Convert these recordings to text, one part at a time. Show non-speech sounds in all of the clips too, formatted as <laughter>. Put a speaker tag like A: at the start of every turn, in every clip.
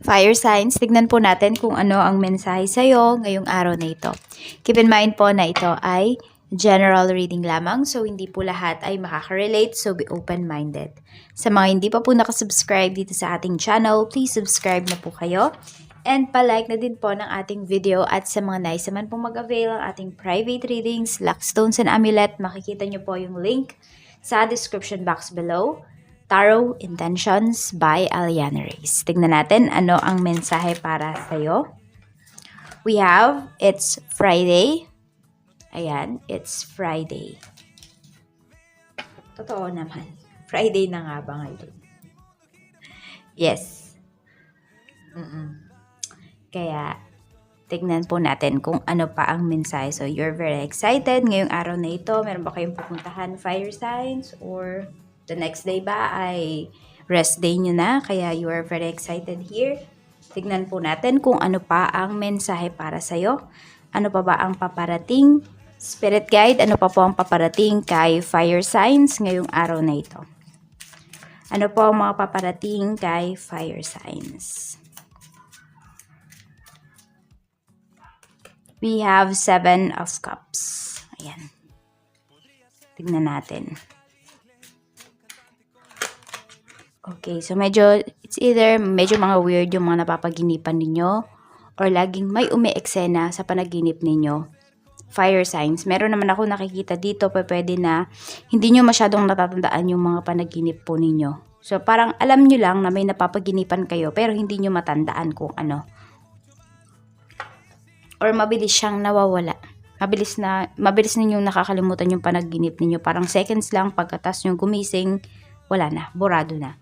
A: Fire signs, tignan po natin kung ano ang mensahe sa'yo ngayong araw na ito. Keep in mind po na ito ay general reading lamang, so hindi po lahat ay makaka-relate, so be open-minded. Sa mga hindi pa po nakasubscribe dito sa ating channel, please subscribe na po kayo. And palike na din po ng ating video at sa mga nais naman pong mag-avail ang ating private readings, luck stones and amulet, makikita nyo po yung link sa description box below. Tarot Intentions by Aliana Reyes. Tignan natin ano ang mensahe para sa'yo. We have, it's Friday. Ayan, it's Friday. Totoo naman. Friday na nga ba ngayon? Yes. Mm-mm. Kaya, tignan po natin kung ano pa ang mensahe. So, you're very excited ngayong araw na ito. Meron ba kayong pupuntahan fire signs or the next day ba ay rest day nyo na? Kaya you are very excited here. Tignan po natin kung ano pa ang mensahe para sa'yo. Ano pa ba ang paparating? Spirit guide, ano pa po ang paparating kay fire signs ngayong araw na ito? Ano po ang mga paparating kay fire signs? We have seven of cups. Ayan. Tignan natin. Okay, so medyo, it's either medyo mga weird yung mga napapaginipan ninyo or laging may umi-eksena sa panaginip ninyo. Fire signs. Meron naman ako nakikita dito, pa pwede na hindi nyo masyadong natatandaan yung mga panaginip po ninyo. So, parang alam nyo lang na may napapaginipan kayo, pero hindi nyo matandaan kung ano. Or mabilis siyang nawawala. Mabilis na, mabilis ninyong nakakalimutan yung panaginip ninyo. Parang seconds lang, pagkatas yung gumising, wala na, borado na.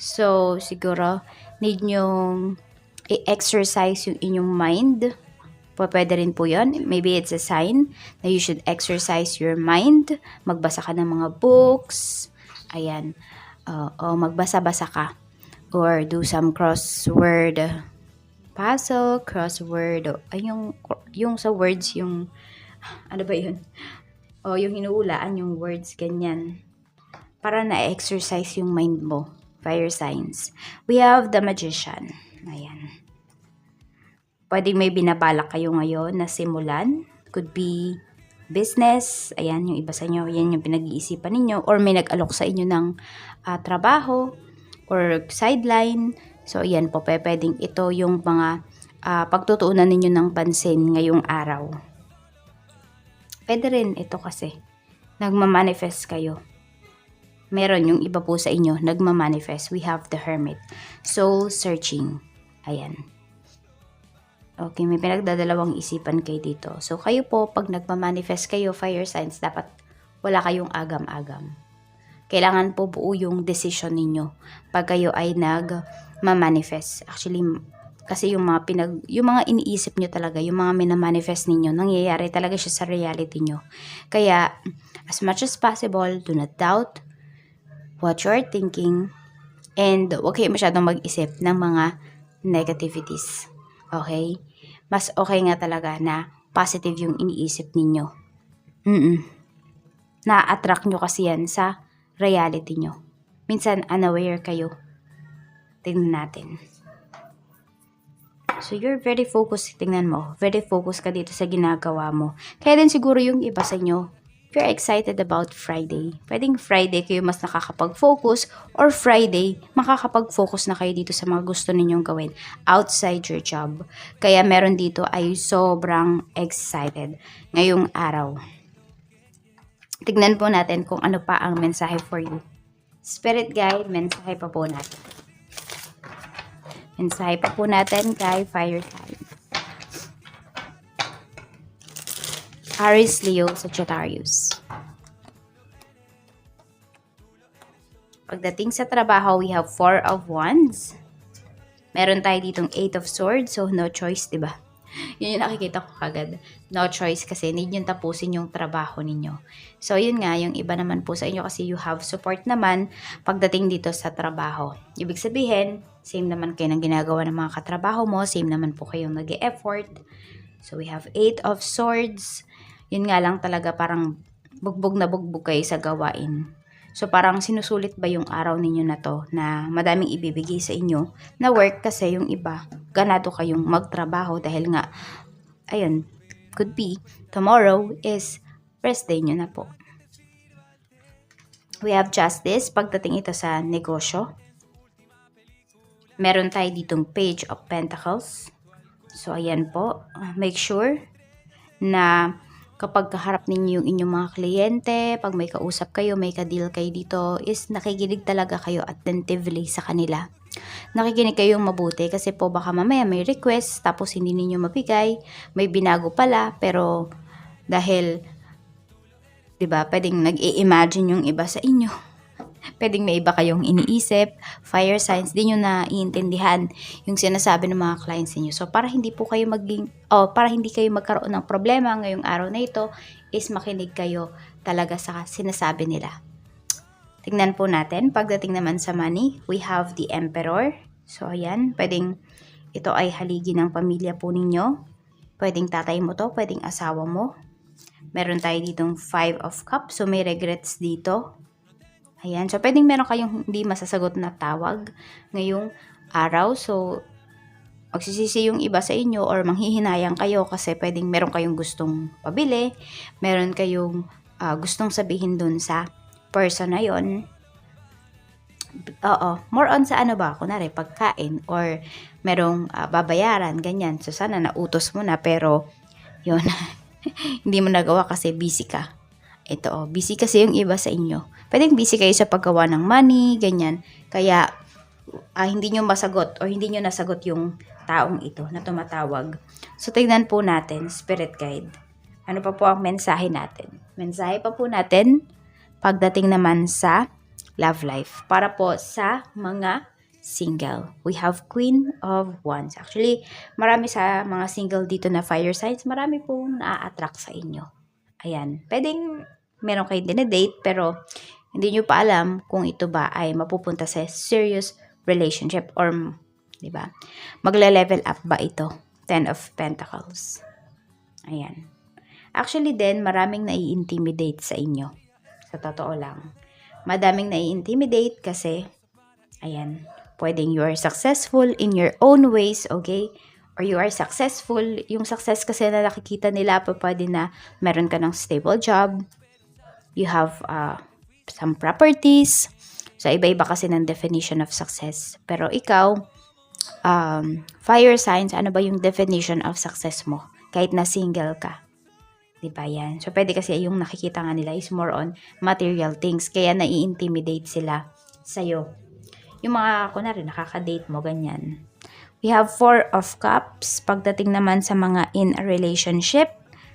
A: So, siguro, need nyong i-exercise yung inyong mind. Pwede rin po yun. Maybe it's a sign na you should exercise your mind. Magbasa ka ng mga books. Ayan. Uh, o magbasa-basa ka. Or do some crossword puzzle, crossword. O, ay, yung, yung sa words, yung, ano ba yun? O, yung hinuulaan yung words, ganyan. Para na-exercise yung mind mo fire signs. We have the magician. Ayan. Pwede may binabalak kayo ngayon na simulan. Could be business. Ayan, yung iba sa inyo, yan yung pinag-iisipan ninyo. Or may nag-alok sa inyo ng uh, trabaho or sideline. So, ayan po, pwedeng ito yung mga uh, pagtutuunan ninyo ng pansin ngayong araw. Pwede rin ito kasi. Nagmamanifest kayo meron yung iba po sa inyo, nagmamanifest. We have the hermit. Soul searching. Ayan. Okay, may pinagdadalawang isipan kayo dito. So, kayo po, pag nagmamanifest kayo, fire signs, dapat wala kayong agam-agam. Kailangan po buo yung decision ninyo pag kayo ay nag-manifest. Actually, kasi yung mga pinag yung mga iniisip nyo talaga, yung mga minamanifest ninyo, nangyayari talaga siya sa reality nyo. Kaya, as much as possible, do not doubt, what you're thinking, and huwag kayo masyadong mag-isip ng mga negativities. Okay? Mas okay nga talaga na positive yung iniisip ninyo. Mm-mm. Na-attract nyo kasi yan sa reality nyo. Minsan, unaware kayo. Tingnan natin. So, you're very focused. Tingnan mo. Very focused ka dito sa ginagawa mo. Kaya din siguro yung iba sa inyo, if you're excited about Friday, pwedeng Friday kayo mas nakakapag-focus or Friday, makakapag-focus na kayo dito sa mga gusto ninyong gawin outside your job. Kaya meron dito ay sobrang excited ngayong araw. Tignan po natin kung ano pa ang mensahe for you. Spirit guide, mensahe pa po natin. Mensahe pa po natin kay fire sign. Aries, Leo, Sagittarius. Pagdating sa trabaho, we have Four of Wands. Meron tayo ditong Eight of Swords, so no choice, di ba? Yun yung nakikita ko kagad. No choice kasi need yung tapusin yung trabaho ninyo. So, yun nga, yung iba naman po sa inyo kasi you have support naman pagdating dito sa trabaho. Ibig sabihin, same naman kayo ng ginagawa ng mga katrabaho mo, same naman po kayong nag effort So, we have Eight of Swords. Yun nga lang talaga parang bugbog na bugbog kayo sa gawain. So parang sinusulit ba yung araw ninyo na to na madaming ibibigay sa inyo na work kasi yung iba ganado kayong magtrabaho dahil nga ayun could be tomorrow is rest day nyo na po. We have justice pagdating ito sa negosyo. Meron tayo ditong page of pentacles. So ayan po, make sure na kapag kaharap ninyo yung inyong mga kliyente, pag may kausap kayo, may ka-deal kayo dito, is nakikinig talaga kayo attentively sa kanila. Nakikinig kayong mabuti kasi po baka mamaya may request tapos hindi ninyo mabigay, may binago pala pero dahil 'di ba, pwedeng nag-i-imagine yung iba sa inyo. Pwedeng may iba kayong iniisip, fire signs, di nyo na iintindihan yung sinasabi ng mga clients niyo. So, para hindi po kayo maging, oh, para hindi kayo magkaroon ng problema ngayong araw na ito, is makinig kayo talaga sa sinasabi nila. Tingnan po natin, pagdating naman sa money, we have the emperor. So, ayan, pwedeng ito ay haligi ng pamilya po ninyo. Pwedeng tatay mo to, pwedeng asawa mo. Meron tayo ditong five of cups, so may regrets dito. Ayan, so pwedeng meron kayong hindi masasagot na tawag ngayong araw. So, magsisisi yung iba sa inyo or manghihinayang kayo kasi pwedeng meron kayong gustong pabili, meron kayong ah, gustong sabihin dun sa person na yon. Oo, more on sa ano ba, kunwari pagkain or merong ah, babayaran, ganyan. So sana nautos mo na pero yun, <laughs> hindi mo nagawa kasi busy ka. Ito oh, busy kasi yung iba sa inyo. Pwedeng busy kayo sa paggawa ng money, ganyan. Kaya ah, hindi nyo masagot or hindi nyo nasagot yung taong ito na tumatawag. So, tignan po natin, spirit guide. Ano pa po ang mensahe natin? Mensahe pa po natin pagdating naman sa love life. Para po sa mga single. We have Queen of Wands. Actually, marami sa mga single dito na fire signs, marami pong na-attract sa inyo. Ayan. Pwedeng meron kayo dinedate, pero hindi nyo pa alam kung ito ba ay mapupunta sa serious relationship or, di ba? Magle-level up ba ito? Ten of Pentacles. Ayan. Actually din, maraming nai-intimidate sa inyo. Sa totoo lang. Madaming nai-intimidate kasi, ayan, pwedeng you are successful in your own ways, okay? Or you are successful, yung success kasi na nakikita nila, pa pwede na meron ka ng stable job, you have uh, some properties, so iba-iba kasi ng definition of success. Pero ikaw, um, fire signs, ano ba yung definition of success mo? Kahit na single ka. Di ba yan? So, pwede kasi yung nakikita nga nila is more on material things. Kaya nai-intimidate sila sa'yo. Yung mga, kunwari, nakaka-date mo, ganyan. We have four of cups. Pagdating naman sa mga in a relationship,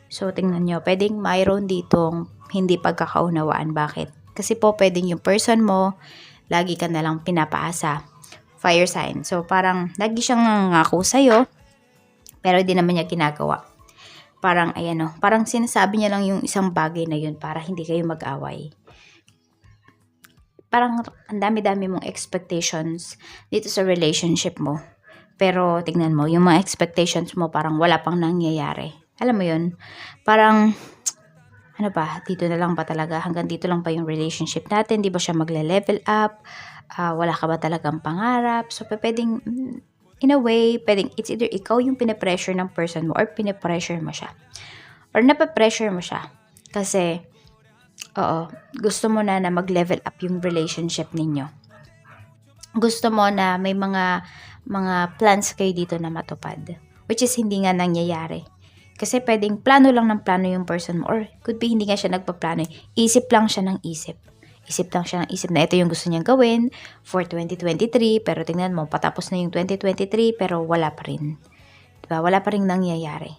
A: so tingnan nyo, pwedeng mayroon ditong hindi pagkakaunawaan. Bakit? Kasi po, pwedeng yung person mo, lagi ka nalang pinapaasa. Fire sign. So, parang, lagi siyang nangako sa'yo, pero di naman niya ginagawa parang ayan o, parang sinasabi niya lang yung isang bagay na yun para hindi kayo mag-away. Parang ang dami-dami mong expectations dito sa relationship mo. Pero tignan mo, yung mga expectations mo parang wala pang nangyayari. Alam mo yun? Parang, ano ba, dito na lang ba talaga? Hanggang dito lang pa yung relationship natin? Di ba siya magle-level up? Uh, wala ka ba talagang pangarap? So, pwedeng, in a way, pwedeng it's either ikaw yung pinapressure ng person mo or pinapressure mo siya. Or napapressure mo siya. Kasi, oo, gusto mo na na mag-level up yung relationship ninyo. Gusto mo na may mga mga plans kayo dito na matupad. Which is hindi nga nangyayari. Kasi pwedeng plano lang ng plano yung person mo or could be hindi nga siya nagpaplano. Isip lang siya ng isip isip lang siya ng isip na ito yung gusto niyang gawin for 2023, pero tingnan mo, patapos na yung 2023, pero wala pa rin. Diba? Wala pa rin nangyayari.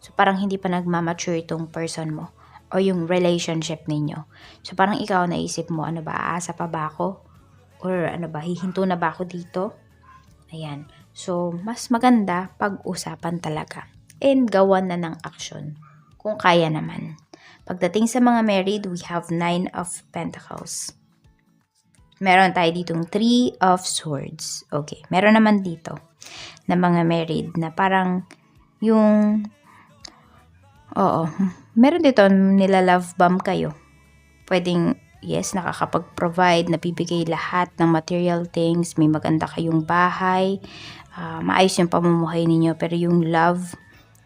A: So, parang hindi pa nagmamature itong person mo o yung relationship ninyo. So, parang ikaw naisip mo, ano ba, aasa pa ba ako? Or ano ba, hihinto na ba ako dito? Ayan. So, mas maganda pag-usapan talaga. And gawan na ng action. Kung kaya naman. Pagdating sa mga married, we have Nine of Pentacles. Meron tayo ditong Three of Swords. Okay. Meron naman dito na mga married na parang yung Oo. Meron dito nila love bomb kayo. Pwedeng yes, nakakapag-provide, nabibigay lahat ng material things, may maganda kayong bahay, ah, maayos yung pamumuhay ninyo, pero yung love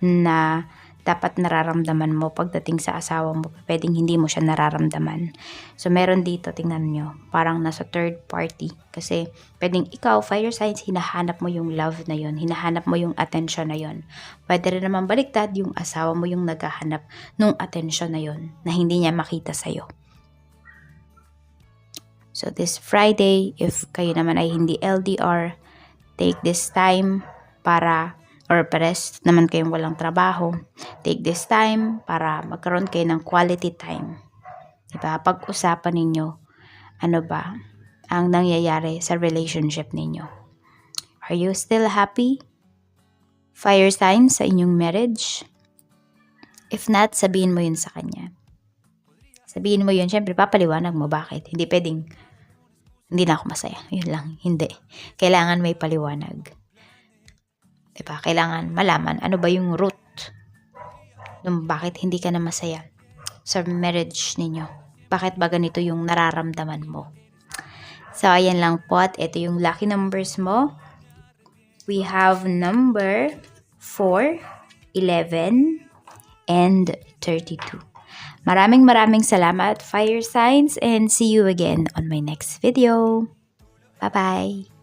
A: na dapat nararamdaman mo pagdating sa asawa mo, pwedeng hindi mo siya nararamdaman. So, meron dito, tingnan nyo, parang nasa third party. Kasi, pwedeng ikaw, fire signs, hinahanap mo yung love na yon hinahanap mo yung attention na yon Pwede rin naman baliktad, yung asawa mo yung naghahanap nung attention na yon na hindi niya makita sa'yo. So, this Friday, if kayo naman ay hindi LDR, take this time para or pares naman kayong walang trabaho, take this time para magkaroon kayo ng quality time. Diba? Pag-usapan ninyo, ano ba ang nangyayari sa relationship ninyo. Are you still happy? Fire signs sa inyong marriage? If not, sabihin mo yun sa kanya. Sabihin mo yun, syempre papaliwanag mo bakit. Hindi pwedeng, hindi na ako masaya. Yun lang, hindi. Kailangan may paliwanag. Diba? Kailangan malaman ano ba yung root nung bakit hindi ka na masaya sa marriage ninyo. Bakit ba ganito yung nararamdaman mo? So, ayan lang po at ito yung lucky numbers mo. We have number 4, 11, and 32. Maraming maraming salamat, fire signs, and see you again on my next video. Bye-bye!